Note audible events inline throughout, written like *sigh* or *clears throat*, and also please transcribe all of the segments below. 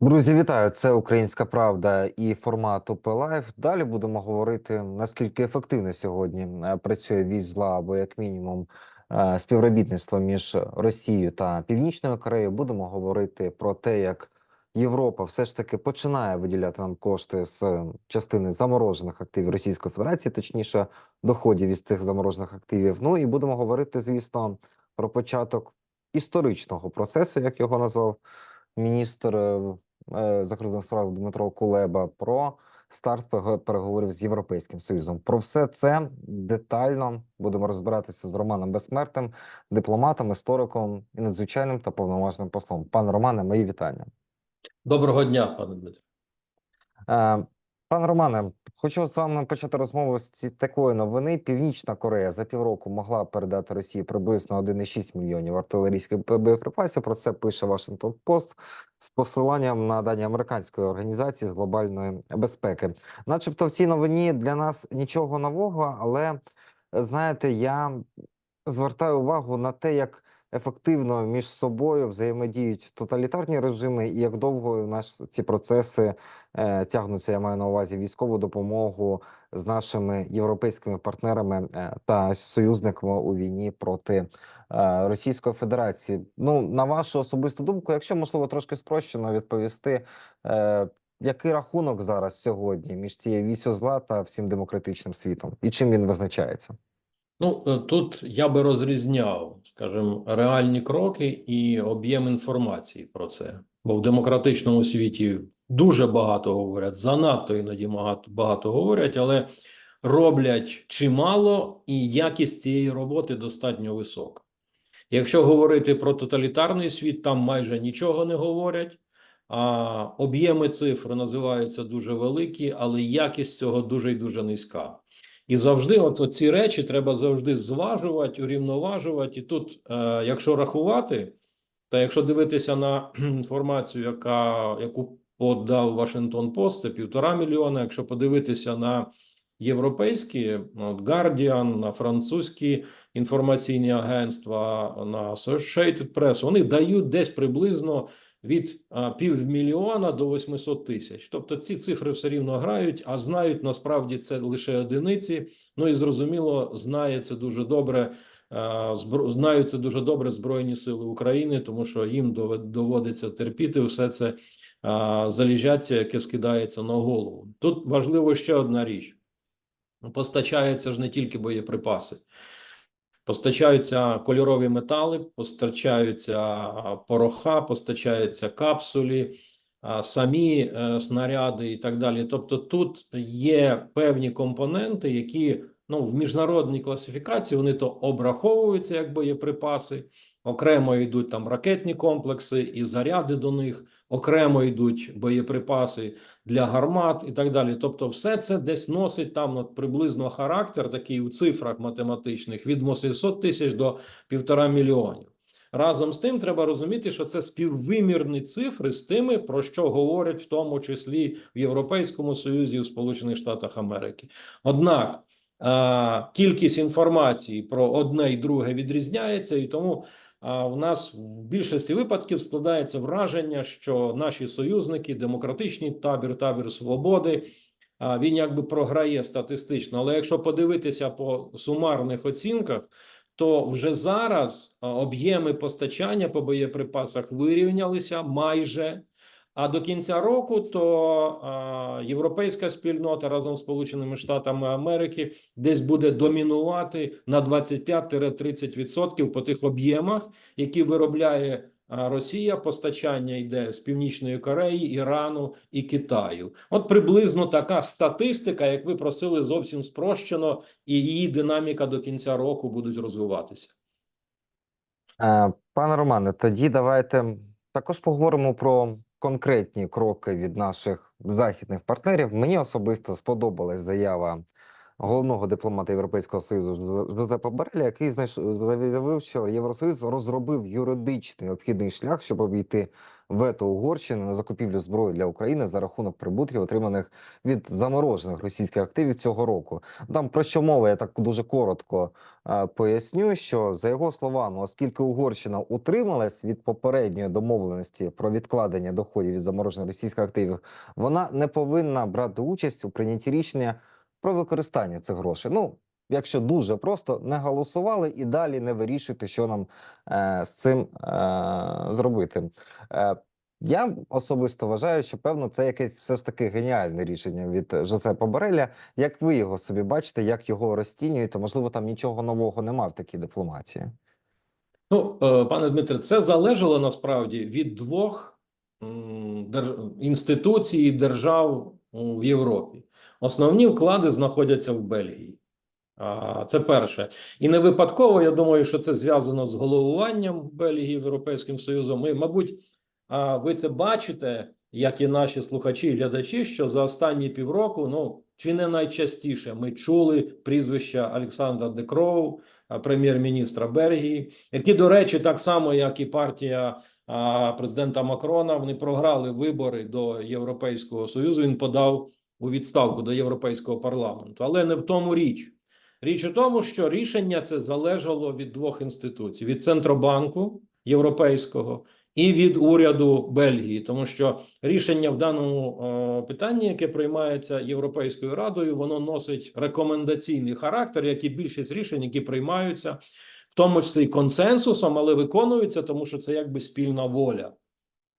Друзі, вітаю! Це Українська Правда і формат ОП. Далі будемо говорити наскільки ефективно сьогодні е, працює вісь зла або як мінімум е, співробітництво між Росією та Північною Кореєю. Будемо говорити про те, як Європа все ж таки починає виділяти нам кошти з частини заморожених активів Російської Федерації, точніше доходів із цих заморожених активів. Ну і будемо говорити, звісно, про початок історичного процесу, як його назвав міністр е, закордонних справ Дмитро Кулеба про старт переговорів з Європейським Союзом. Про все це детально будемо розбиратися з Романом Безсмертним, дипломатом, істориком і надзвичайним та повноважним послом. Пане Романе, мої вітання. Доброго дня, пане Дмитро. Е, Пане Романе, хочу з вами почати розмову з такої новини. Північна Корея за півроку могла передати Росії приблизно 1,6 мільйонів артилерійських боєприпасів. Про це пише Вашингтон Пост з посиланням на дані американської організації з глобальної безпеки. Начебто, в цій новині для нас нічого нового, але знаєте, я звертаю увагу на те, як ефективно між собою взаємодіють тоталітарні режими, і як довго у нас ці процеси е, тягнуться. Я маю на увазі військову допомогу з нашими європейськими партнерами е, та союзниками у війні проти е, Російської Федерації. Ну на вашу особисту думку, якщо можливо трошки спрощено відповісти. Е, який рахунок зараз сьогодні між цією вісю зла та всім демократичним світом, і чим він визначається? Ну, е, тут я би розрізняв, скажімо, реальні кроки і об'єм інформації про це. Бо в демократичному світі дуже багато говорять, занадто іноді багато, багато говорять, але роблять чимало, і якість цієї роботи достатньо висока. Якщо говорити про тоталітарний світ, там майже нічого не говорять. А об'єми цифр називаються дуже великі, але якість цього дуже і дуже низька. І завжди, от ці речі треба завжди зважувати, урівноважувати. І тут, е, якщо рахувати, та якщо дивитися на *clears throat* інформацію, яка, яку подав Вашингтон Пост, це півтора мільйона. Якщо подивитися на європейські, ну, от Guardian, на французькі інформаційні агентства, на Associated Press, вони дають десь приблизно від а, півмільйона до 800 тисяч. Тобто ці цифри все рівно грають, а знають насправді це лише одиниці. Ну і зрозуміло, знає це дуже добре. а, Знають це дуже добре Збройні Сили України, тому що їм доводиться терпіти все це а, заліжаття, яке скидається на голову. Тут важливо ще одна річ: постачаються ж не тільки боєприпаси. Постачаються кольорові метали, постачаються пороха, постачаються капсулі, самі е, снаряди і так далі. Тобто, тут є певні компоненти, які ну в міжнародній класифікації вони то обраховуються як боєприпаси, окремо йдуть там ракетні комплекси і заряди до них, окремо йдуть боєприпаси для гармат і так далі. Тобто, все це десь носить там от, приблизно характер, такий у цифрах математичних від 800 тисяч до півтора мільйонів. Разом з тим, треба розуміти, що це співвимірні цифри з тими, про що говорять в тому числі в Європейському Союзі і в Сполучених Штатах Америки. Однак кількість інформації про одне і друге відрізняється, і тому в нас в більшості випадків складається враження, що наші союзники, демократичний табір, табір свободи, а він якби програє статистично. Але якщо подивитися по сумарних оцінках, то вже зараз об'єми постачання по боєприпасах вирівнялися майже. А до кінця року то європейська спільнота разом з Сполученими Штатами Америки десь буде домінувати на 25-30% по тих об'ємах, які виробляє Росія. Постачання йде з Північної Кореї, Ірану і Китаю. От приблизно така статистика, як ви просили, зовсім спрощено, і її динаміка до кінця року будуть розвиватися. Е, Пане Романе, тоді давайте також поговоримо про конкретні кроки від наших західних партнерів. Мені особисто сподобалась заява головного дипломата Європейського Союзу Жозепа Бареля, який знайшов заявив, що Євросоюз розробив юридичний обхідний шлях, щоб обійти вето Угорщини на закупівлю зброї для України за рахунок прибутків, отриманих від заморожених російських активів цього року. Там про що мова? Я так дуже коротко е, поясню, що за його словами, оскільки Угорщина утрималась від попередньої домовленості про відкладення доходів від заморожених російських активів, вона не повинна брати участь у прийнятті рішення про використання цих грошей. Ну, якщо дуже просто не голосували і далі не вирішуйте, що нам е, з цим е, зробити. Е, я особисто вважаю, що певно це якесь все ж таки геніальне рішення від Жозепа Бореля. Як ви його собі бачите, як його розцінюєте? Можливо, там нічого нового нема в такій дипломатії. Ну, е, пане Дмитре, це залежало насправді від двох інституцій держав в Європі. Основні вклади знаходяться в Бельгії. Це перше. І не випадково, я думаю, що це зв'язано з головуванням Бельгії Європейським Союзом. І, мабуть, ви це бачите, як і наші слухачі і глядачі, що за останні півроку, ну чи не найчастіше, ми чули прізвища Олександра Декроу, прем'єр-міністра Бельгії, які, до речі, так само, як і партія президента Макрона, вони програли вибори до Європейського Союзу. Він подав у відставку до Європейського парламенту, але не в тому річ. Річ у тому, що рішення це залежало від двох інституцій: від Центробанку Європейського і від уряду Бельгії, тому що рішення в даному е, питанні, яке приймається Європейською радою, воно носить рекомендаційний характер, як і більшість рішень, які приймаються, в тому числі консенсусом, але виконуються, тому що це якби спільна воля.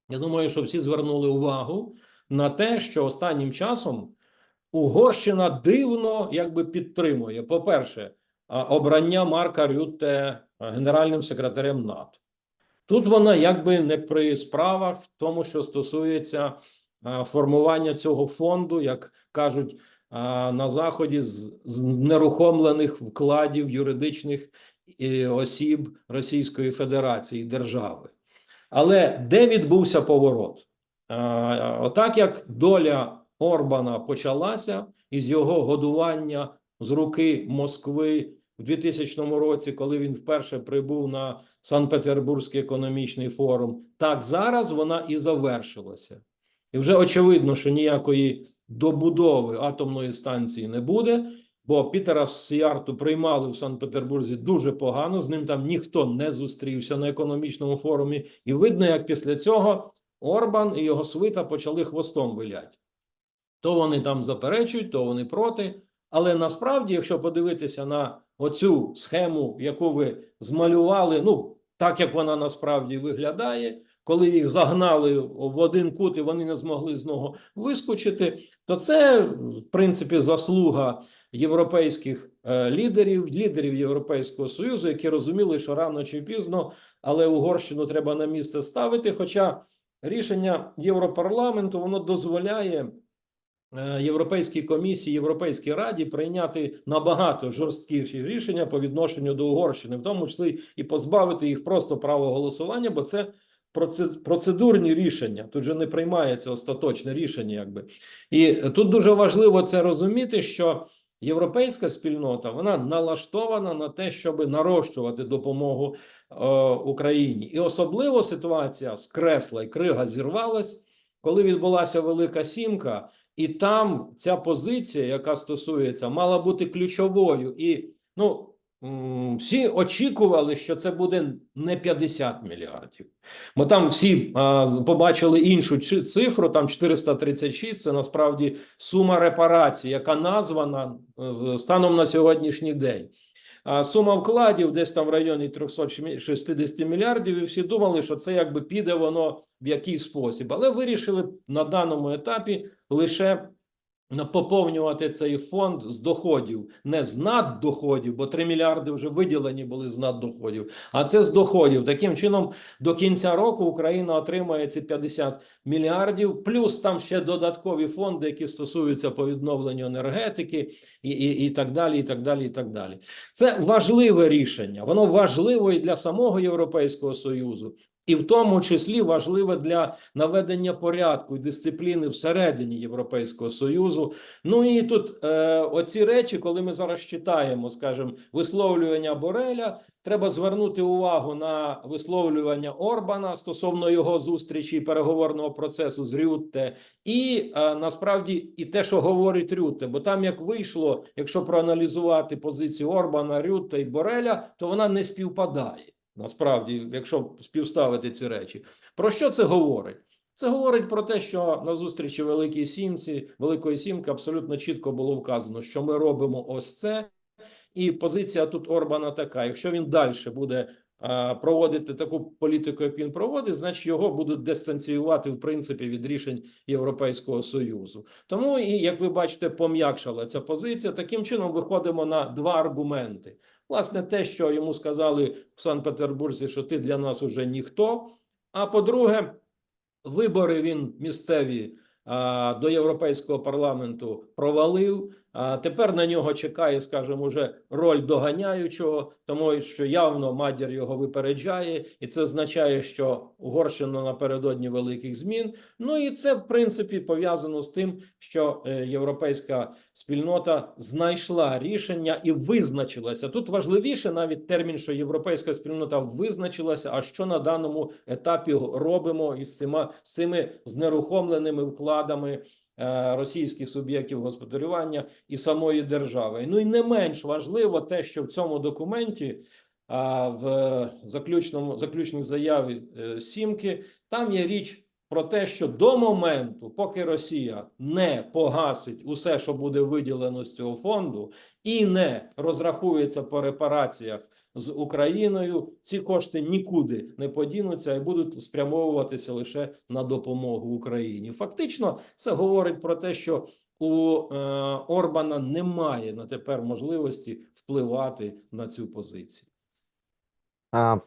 Я думаю, що всі звернули увагу на те, що останнім часом Угорщина дивно якби підтримує, по-перше, обрання Марка Рютте генеральним секретарем НАТО. Тут вона якби не при справах в тому, що стосується формування цього фонду, як кажуть на заході, з, нерухомлених вкладів юридичних осіб Російської Федерації держави. Але де відбувся поворот? Отак як доля Орбана почалася із його годування з руки Москви в 2000 році, коли він вперше прибув на Санкт-Петербурзький економічний форум, так зараз вона і завершилася. І вже очевидно, що ніякої добудови атомної станції не буде, бо Пітера Сіарту приймали в Санкт-Петербурзі дуже погано. З ним там ніхто не зустрівся на економічному форумі, і видно, як після цього Орбан і його свита почали хвостом вилять. То вони там заперечують, то вони проти. Але насправді, якщо подивитися на оцю схему, яку ви змалювали, ну так як вона насправді виглядає, коли їх загнали в один кут і вони не змогли з нього вискочити, то це в принципі заслуга європейських е, лідерів, лідерів Європейського союзу, які розуміли, що рано чи пізно, але Угорщину треба на місце ставити. Хоча рішення Європарламенту воно дозволяє. Е, Європейській комісії, Європейській раді прийняти набагато жорсткіші рішення по відношенню до Угорщини, в тому числі і позбавити їх просто права голосування, бо це процедурні рішення. Тут же не приймається остаточне рішення, якби і тут дуже важливо це розуміти, що європейська спільнота вона налаштована на те, щоб нарощувати допомогу е, Україні, і особливо ситуація з кресла і крига зірвалась, коли відбулася Велика Сімка. І там ця позиція, яка стосується, мала бути ключовою. І ну всі очікували, що це буде не 50 мільярдів. Бо там всі а, побачили іншу цифру, там 436, Це насправді сума репарацій, яка названа е, станом на сьогоднішній день. Сума вкладів десь там в районі 360 мільярдів, і всі думали, що це якби піде воно в якийсь спосіб, але вирішили на даному етапі лише поповнювати цей фонд з доходів, не з наддоходів, бо 3 мільярди вже виділені були з наддоходів, а це з доходів. Таким чином, до кінця року Україна отримає ці 50 мільярдів, плюс там ще додаткові фонди, які стосуються по відновленню енергетики, і, і, і так далі. І так далі. І так далі. Це важливе рішення. Воно важливо і для самого Європейського союзу. І в тому числі важливе для наведення порядку і дисципліни всередині Європейського союзу. Ну і тут е, оці речі, коли ми зараз читаємо, скажімо, висловлювання Бореля, треба звернути увагу на висловлювання Орбана стосовно його зустрічі і переговорного процесу з Рютте, і е, насправді і те, що говорить Рютте, бо там як вийшло, якщо проаналізувати позицію Орбана, Рютте і Бореля, то вона не співпадає. Насправді, якщо співставити ці речі, про що це говорить? Це говорить про те, що на зустрічі Великій Сімці, Великої Сімки абсолютно чітко було вказано, що ми робимо ось це, і позиція тут Орбана така: якщо він далі буде проводити таку політику, як він проводить, значить його будуть дистанціювати в принципі від рішень Європейського союзу. Тому і як ви бачите, пом'якшала ця позиція. Таким чином виходимо на два аргументи. Власне, те, що йому сказали в Санкт-Петербурзі, що ти для нас уже ніхто. А по-друге, вибори він місцеві а, до Європейського парламенту провалив. А тепер на нього чекає, скажімо, вже роль доганяючого, тому що явно Мадір його випереджає, і це означає, що Угорщина напередодні великих змін. Ну і це в принципі пов'язано з тим, що е, європейська спільнота знайшла рішення і визначилася. Тут важливіше навіть термін, що європейська спільнота визначилася. А що на даному етапі робимо із цими, з цими знерухомленими вкладами російських суб'єктів господарювання і самої держави? Ну і не менш важливо те, що в цьому документі. А в заключному заключній заяві е, сімки там є річ про те, що до моменту, поки Росія не погасить усе, що буде виділено з цього фонду, і не розрахується по репараціях з Україною, ці кошти нікуди не подінуться і будуть спрямовуватися лише на допомогу Україні. Фактично, це говорить про те, що у е, Орбана немає на тепер можливості впливати на цю позицію. А,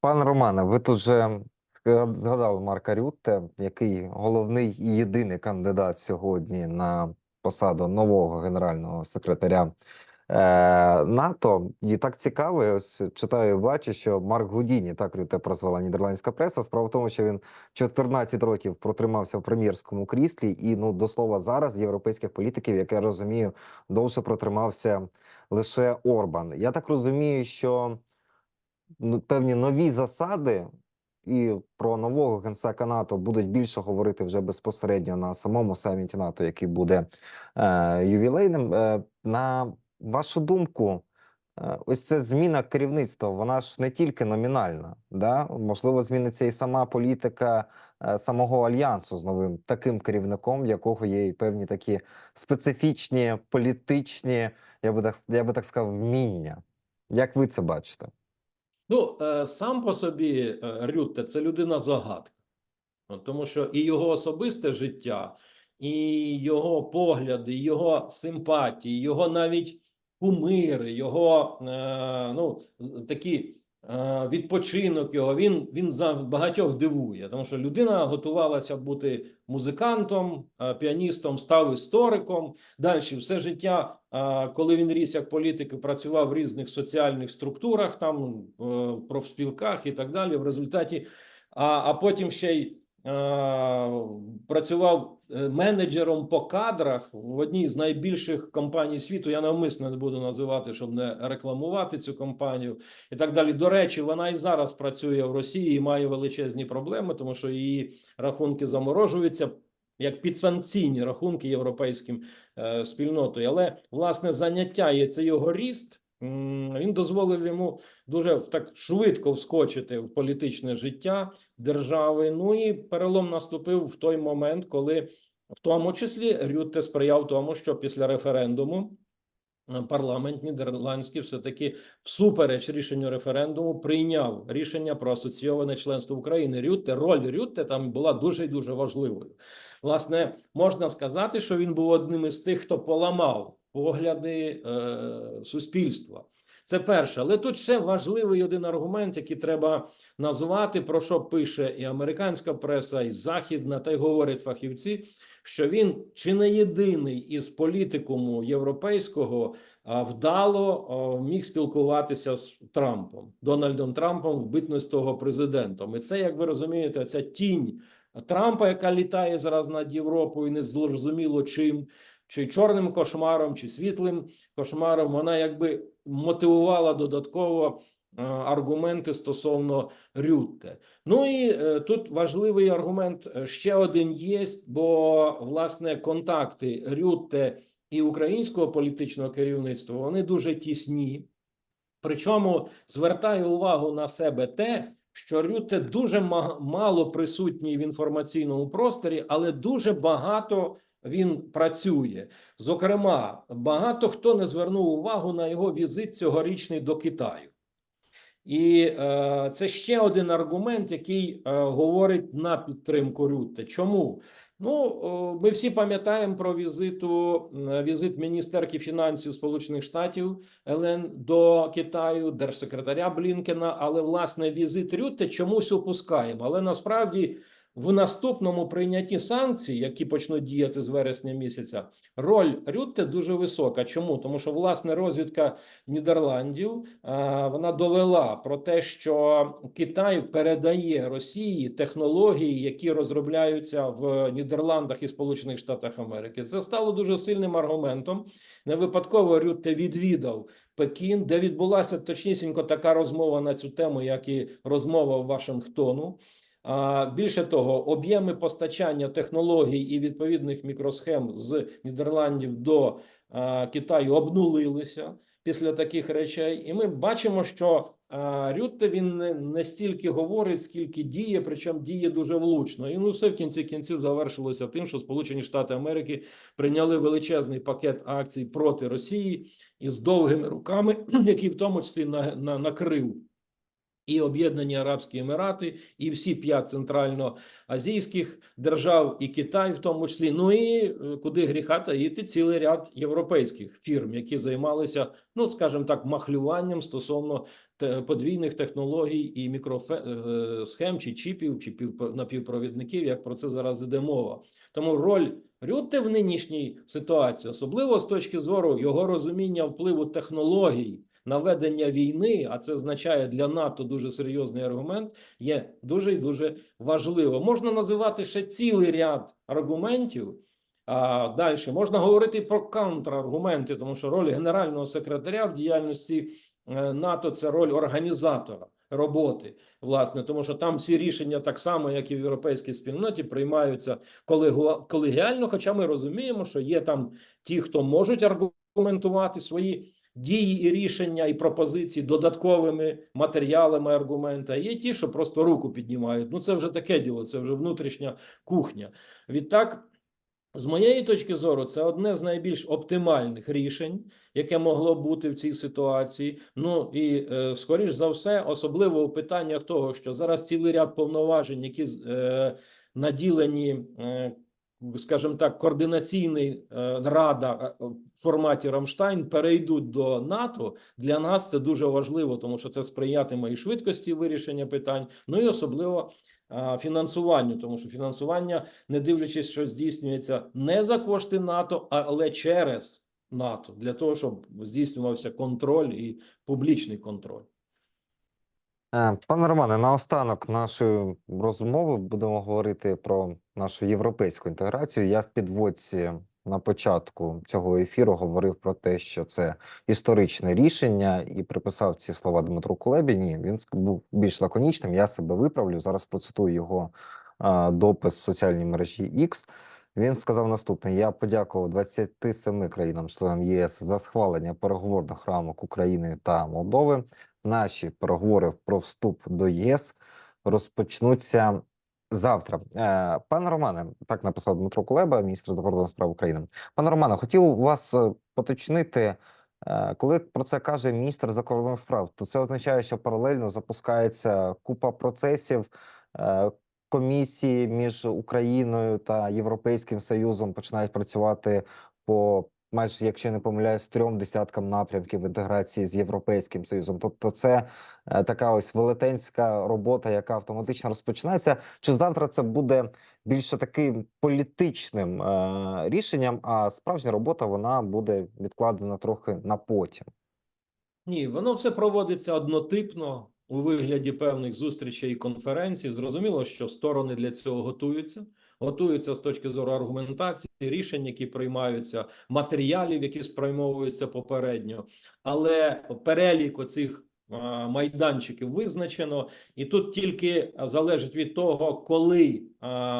пане Романе, ви тут же згадали Марка Рютте, який головний і єдиний кандидат сьогодні на посаду нового генерального секретаря НАТО. І так цікаво, я ось читаю, і бачу, що Марк Гудіні, так Рютте прозвала нідерландська преса. Справа в тому, що він 14 років протримався в прем'єрському кріслі, і ну до слова зараз європейських політиків, як я розумію, довше протримався лише Орбан. Я так розумію, що ну, певні нові засади, і про нового генсека НАТО будуть більше говорити вже безпосередньо на самому саміті НАТО, який буде е, ювілейним. Е, на вашу думку, е, ось ця зміна керівництва, вона ж не тільки номінальна, да? можливо, зміниться і сама політика е, самого альянсу з новим таким керівником, в якого є і певні такі специфічні політичні, я би так, я би так сказав, вміння. Як ви це бачите? Ну, е, сам по собі Рютте це людина загадка, тому що і його особисте життя, і його погляди, його симпатії, його навіть кумири, його е, ну, такі е, відпочинок його, він, він за багатьох дивує, тому що людина готувалася бути музикантом, е, піаністом, став істориком. Далі все життя, коли він ріс як політик, працював в різних соціальних структурах, там е, профспілках і так далі. В результаті, а, а потім ще й працював е, менеджером по кадрах в одній з найбільших компаній світу. Я навмисно не буду називати, щоб не рекламувати цю компанію і так далі. До речі, вона і зараз працює в Росії і має величезні проблеми, тому що її рахунки заморожуються як підсанкційні рахунки європейським е, спільнотою. Але власне заняття і це його ріст. Він дозволив йому дуже так швидко вскочити в політичне життя держави. Ну і перелом наступив в той момент, коли в тому числі Рютте сприяв тому, що після референдуму е, парламент нідерландський все-таки всупереч рішенню референдуму прийняв рішення про асоційоване членство України. Рютте, роль Рютте там була дуже і дуже важливою. Власне, можна сказати, що він був одним із тих, хто поламав погляди е, суспільства. Це перше, але тут ще важливий один аргумент, який треба назвати, про що пише і американська преса, і західна, та й говорять фахівці, що він чи не єдиний із політикуму європейського вдало міг спілкуватися з Трампом, Дональдом Трампом в битність того президентом. І це, як ви розумієте, ця тінь Трампа, яка літає зараз над Європою, не зрозуміло чим, чи чорним кошмаром, чи світлим кошмаром, вона якби мотивувала додатково е, аргументи стосовно Рютте. Ну і е, тут важливий аргумент е, ще один є, бо власне контакти Рютте і українського політичного керівництва вони дуже тісні. Причому звертаю увагу на себе те, що Рютте дуже мало присутній в інформаційному просторі, але дуже багато він працює. Зокрема, багато хто не звернув увагу на його візит цьогорічний до Китаю. І е, це ще один аргумент, який е, говорить на підтримку Рютте. Чому? Ну, ми всі пам'ятаємо про візиту, візит міністерки фінансів Сполучених Штатів Елен до Китаю, держсекретаря Блінкена. Але власне візит Рютте чомусь опускаємо. Але насправді в наступному прийнятті санкцій, які почнуть діяти з вересня місяця, роль Рютте дуже висока. Чому? Тому що власне розвідка Нідерландів а, вона довела про те, що Китай передає Росії технології, які розробляються в Нідерландах і Сполучених Штатах Америки. Це стало дуже сильним аргументом. Не випадково Рютте відвідав Пекін, де відбулася точнісінько така розмова на цю тему, як і розмова в Вашингтону. Більше того, об'єми постачання технологій і відповідних мікросхем з Нідерландів до Китаю обнулилися після таких речей, і ми бачимо, що Рютте він не стільки говорить, скільки діє, причому діє дуже влучно. І ну все в кінці кінців завершилося тим, що Сполучені Штати Америки прийняли величезний пакет акцій проти Росії із довгими руками, *clears throat* який в тому числі на, на, накрив і Об'єднані Арабські Емірати, і всі п'ять центральноазійських держав, і Китай, в тому числі. Ну і е, куди гріха таїти цілий ряд європейських фірм, які займалися, ну скажімо так, махлюванням стосовно подвійних технологій і мікросхем чи чіпів, чи пів- напівпровідників, як про це зараз іде мова. Тому роль Рютте в нинішній ситуації, особливо з точки зору його розуміння впливу технологій на ведення війни, а це означає для НАТО дуже серйозний аргумент, є дуже і дуже важливо. Можна називати ще цілий ряд аргументів. А далі можна говорити про контраргументи, тому що роль генерального секретаря в діяльності е, НАТО це роль організатора роботи, власне, тому що там всі рішення, так само як і в європейській спільноті, приймаються колегіально. Хоча ми розуміємо, що є там ті, хто можуть аргументувати свої дії і рішення і пропозиції додатковими матеріалами аргумента. Є ті, що просто руку піднімають. Ну це вже таке діло, це вже внутрішня кухня. Відтак. З моєї точки зору, це одне з найбільш оптимальних рішень, яке могло бути в цій ситуації. Ну і е, скоріш за все, особливо у питаннях того, що зараз цілий ряд повноважень, які е, наділені, е, скажімо так, координаційний е, рада е, в форматі Рамштайн перейдуть до НАТО. Для нас це дуже важливо, тому що це сприятиме і швидкості вирішення питань, ну і особливо. Фінансуванню, тому що фінансування не дивлячись, що здійснюється не за кошти НАТО, але через НАТО, для того, щоб здійснювався контроль і публічний контроль. Е, Пане Романе, наостанок нашої розмови будемо говорити про нашу європейську інтеграцію. Я в підводці на початку цього ефіру говорив про те, що це історичне рішення, і приписав ці слова Дмитру Кулебі. Ні, він був більш лаконічним. Я себе виправлю. Зараз процитую його а, допис в соціальній мережі X. Він сказав наступне: Я подякував 27 країнам-членам ЄС за схвалення переговорних рамок України та Молдови. Наші переговори про вступ до ЄС розпочнуться завтра. Е, Пане Романе, так написав Дмитро Кулеба, міністр закордонних справ України. Пане Романе, хотів вас е, поточнити. е, Коли про це каже міністр закордонних справ, то це означає, що паралельно запускається купа процесів. Комісії між Україною та Європейським Союзом починають працювати по майже, якщо не помиляюсь, трьом десяткам напрямків інтеграції з Європейським Союзом. Тобто, це е, така ось велетенська робота, яка автоматично розпочинається. Чи завтра це буде більше таким політичним е, рішенням, а справжня робота вона буде відкладена трохи на потім. Ні, воно все проводиться однотипно у вигляді певних зустрічей і конференцій. Зрозуміло, що сторони для цього готуються. Готуються з точки зору аргументації, рішень, які приймаються, матеріалів, які сприймовуються попередньо. Але перелік оцих майданчиків визначено, і тут тільки залежить від того, коли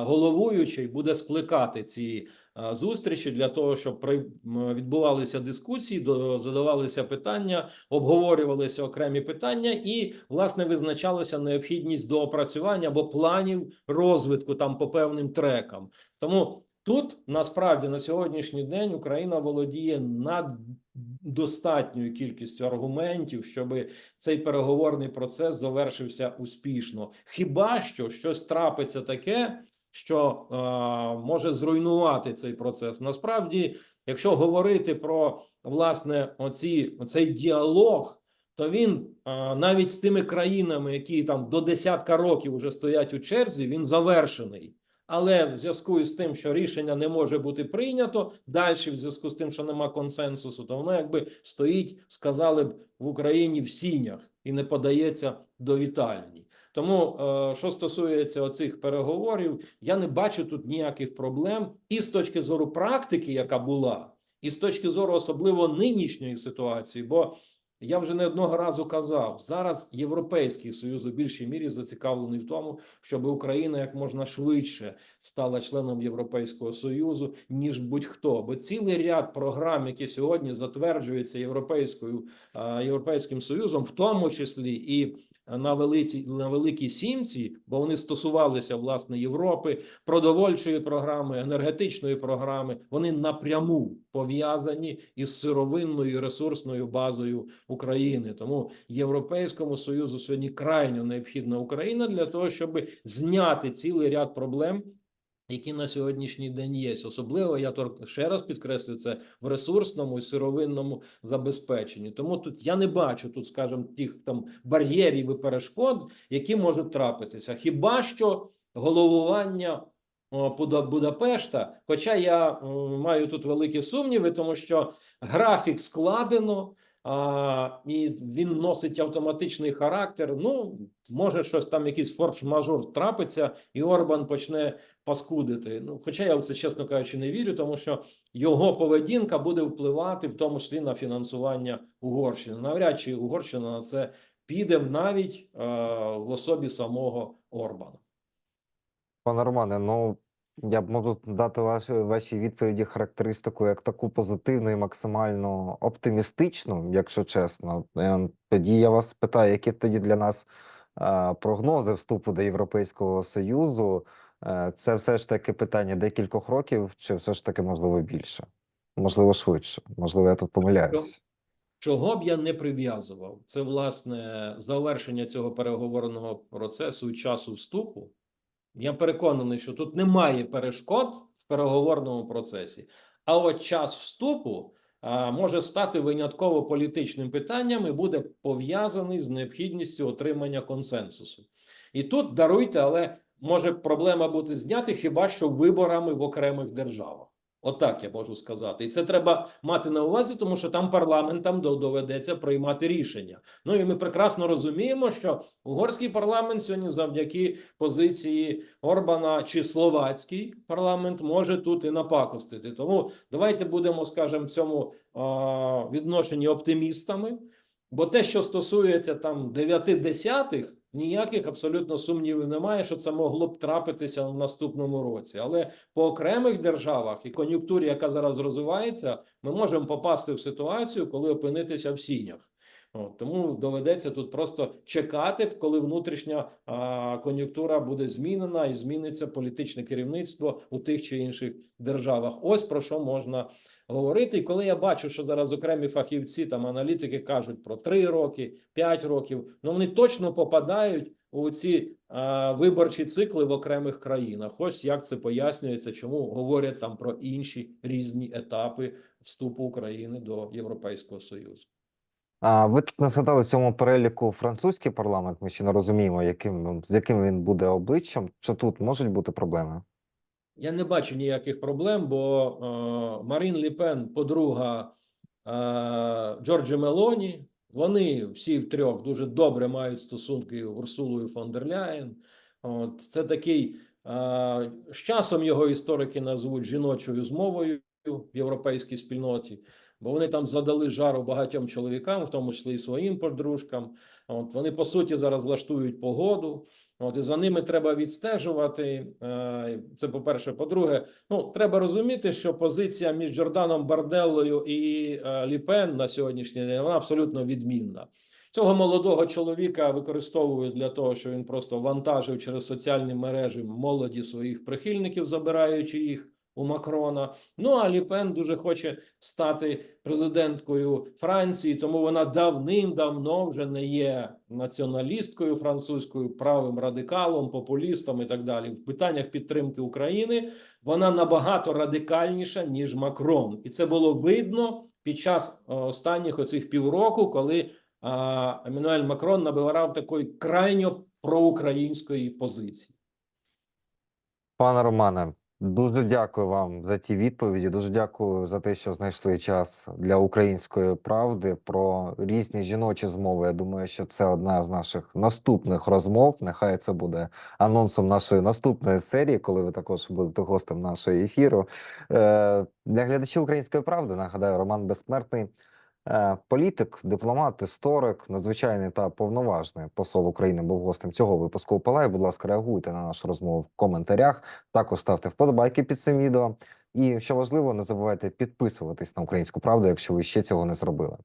головуючий буде скликати ці зустрічі для того, щоб відбувалися дискусії, задавалися питання, обговорювалися окремі питання, і власне визначалася необхідність доопрацювання або планів розвитку там по певним трекам. Тому тут насправді на сьогоднішній день Україна володіє над достатньою кількістю аргументів, щоб цей переговорний процес завершився успішно. Хіба що щось трапиться таке, що е, може зруйнувати цей процес? Насправді, якщо говорити про власне оці оцей діалог, то він а, навіть з тими країнами, які там до десятка років вже стоять у черзі, він завершений. Але в зв'язку з тим, що рішення не може бути прийнято далі, в зв'язку з тим, що нема консенсусу, то воно якби стоїть, сказали б в Україні в сінях і не подається до вітальні. Тому, е, що стосується оцих переговорів, я не бачу тут ніяких проблем і з точки зору практики, яка була, і з точки зору особливо нинішньої ситуації, бо я вже не одного разу казав, зараз Європейський Союз у більшій мірі зацікавлений в тому, щоб Україна як можна швидше стала членом Європейського Союзу, ніж будь-хто. Бо цілий ряд програм, які сьогодні затверджуються Європейською Європейським Союзом, в тому числі і на великій на великій сімці, бо вони стосувалися власне Європи, продовольчої програми, енергетичної програми. Вони напряму пов'язані із сировинною ресурсною базою України. Тому Європейському Союзу сьогодні крайньо необхідна Україна для того, щоб зняти цілий ряд проблем. Які на сьогоднішній день є, особливо я тор- ще раз підкреслю це в ресурсному і сировинному забезпеченні. Тому тут я не бачу тут, скажімо, тих там бар'єрів і перешкод, які можуть трапитися. Хіба що головування Будапешта? Хоча я маю тут великі сумніви, тому що графік складено. А, і він носить автоматичний характер. Ну, може, щось там, якийсь форс-мажор трапиться, і Орбан почне паскудити. Ну, хоча я в це, чесно кажучи, не вірю, тому що його поведінка буде впливати в тому числі на фінансування Угорщини. Навряд чи Угорщина на це піде навіть е, в особі самого Орбана. Пане Романе, ну я б можу дати ваші, вашій відповіді характеристику як таку позитивну і максимально оптимістичну, якщо чесно. Е, Тоді я вас питаю, які тоді для нас е, прогнози вступу до Європейського Союзу? Е, Це все ж таки питання декількох років, чи все ж таки можливо більше? Можливо, швидше. Можливо, я тут помиляюсь. Чого б я не прив'язував, це власне завершення цього переговорного процесу і часу вступу. Я переконаний, що тут немає перешкод в переговорному процесі. А от час вступу а, може стати винятково політичним питанням і буде пов'язаний з необхідністю отримання консенсусу. І тут даруйте, але може проблема бути знята хіба що виборами в окремих державах. Отак я можу сказати, і це треба мати на увазі, тому що там парламентам доведеться приймати рішення. Ну і ми прекрасно розуміємо, що угорський парламент сьогодні, завдяки позиції Орбана чи словацький парламент, може тут і напакостити. Тому давайте будемо, скажімо, в цьому відношенні оптимістами. Бо те, що стосується там дев'яти десятих, ніяких абсолютно сумнівів немає, що це могло б трапитися в наступному році. Але по окремих державах і кон'юнктурі, яка зараз розвивається, ми можемо попасти в ситуацію, коли опинитися в сінях. От, тому доведеться тут просто чекати, коли внутрішня а, кон'юнктура буде змінена і зміниться політичне керівництво у тих чи інших державах. Ось про що можна говорити. І коли я бачу, що зараз окремі фахівці там аналітики кажуть про 3 роки, 5 років, ну вони точно попадають у ці а, виборчі цикли в окремих країнах. Ось як це пояснюється, чому говорять там про інші різні етапи вступу України до Європейського Союзу. А ви тут не згадали в цьому переліку французький парламент. Ми ще не розуміємо, яким з яким він буде обличчям. Чи тут можуть бути проблеми? Я не бачу ніяких проблем, бо е, Марін Ліпен, подруга е, Джорджі Мелоні, вони всі втрьох дуже добре мають стосунки з Урсулою фон дер Ляєн. От це такий е, з часом його історики назвуть жіночою змовою в європейській спільноті, бо вони там задали жару багатьом чоловікам, в тому числі і своїм подружкам. От вони по суті зараз влаштують погоду. От і за ними треба відстежувати. Е, Це по-перше. По-друге, ну треба розуміти, що позиція між Джорданом Барделлою і е, Ліпен на сьогоднішній день вона абсолютно відмінна. Цього молодого чоловіка використовують для того, що він просто вантажив через соціальні мережі молоді своїх прихильників, забираючи їх у Макрона. Ну а Ліпен дуже хоче стати президенткою Франції, тому вона давним-давно вже не є націоналісткою французькою, правим радикалом, популістом і так далі. В питаннях підтримки України вона набагато радикальніша ніж Макрон, і це було видно під час е, останніх оцих півроку, коли а, Еммануель Макрон набирав такої крайньо проукраїнської позиції. Пане Романе, дуже дякую вам за ті відповіді. Дуже дякую за те, що знайшли час для української правди про різні жіночі змови. Я думаю, що це одна з наших наступних розмов. Нехай це буде анонсом нашої наступної серії, коли ви також будете гостем нашого ефіру. Е, Для глядачів української правди нагадаю, Роман Безсмертний. Е, Політик, дипломат, історик, надзвичайний та повноважний посол України був гостем цього випуску. Палай, будь ласка, реагуйте на нашу розмову в коментарях. Також ставте вподобайки під цим відео. І що важливо, не забувайте підписуватись на українську правду, якщо ви ще цього не зробили.